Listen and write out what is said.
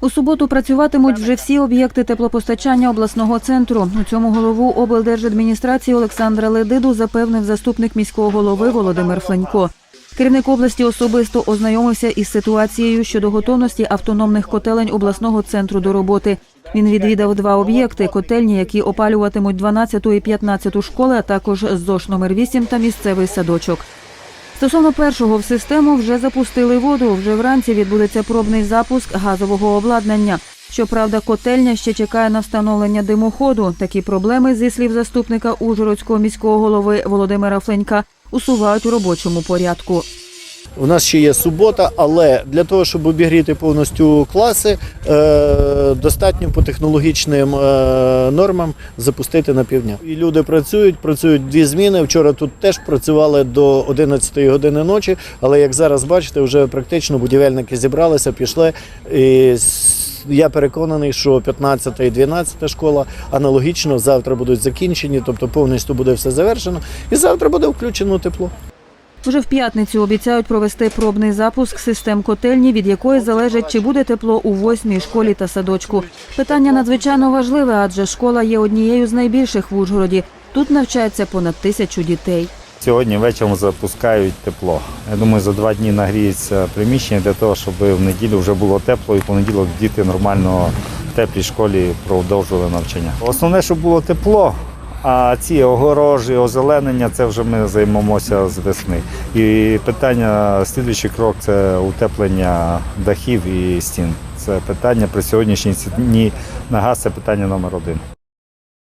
У суботу працюватимуть вже всі об'єкти теплопостачання обласного центру. У цьому голову облдержадміністрації Олександра Ледиду запевнив заступник міського голови Володимир Фленько. Керівник області особисто ознайомився із ситуацією щодо готовності автономних котелень обласного центру до роботи. Він відвідав два об'єкти котельні, які опалюватимуть 12 і 15 школи, а також ЗОШ номер 8 та місцевий садочок. Стосовно першого в систему вже запустили воду. Вже вранці відбудеться пробний запуск газового обладнання. Щоправда, котельня ще чекає на встановлення димоходу. Такі проблеми, зі слів заступника Ужгородського міського голови Володимира Фленька, усувають у робочому порядку. У нас ще є субота, але для того, щоб обігріти повністю класи, е, достатньо по технологічним е, нормам запустити на півдня. І люди працюють, працюють дві зміни. Вчора тут теж працювали до 11 години ночі, але як зараз бачите, вже практично будівельники зібралися, пішли. І я переконаний, що 15 і 12 школа аналогічно завтра будуть закінчені, тобто повністю буде все завершено, і завтра буде включено тепло. Вже в п'ятницю обіцяють провести пробний запуск систем котельні, від якої залежить, чи буде тепло у восьмій школі та садочку. Питання надзвичайно важливе, адже школа є однією з найбільших в Ужгороді. Тут навчається понад тисячу дітей. Сьогодні вечором запускають тепло. Я думаю, за два дні нагріється приміщення для того, щоб в неділю вже було тепло і в понеділок діти нормально в теплій школі продовжували навчання. Основне, щоб було тепло, а ці огорожі, озеленення це вже ми займемося з весни. І питання, слідуючий крок це утеплення дахів і стін. Це питання при сьогоднішній ціні на газ це питання номер один.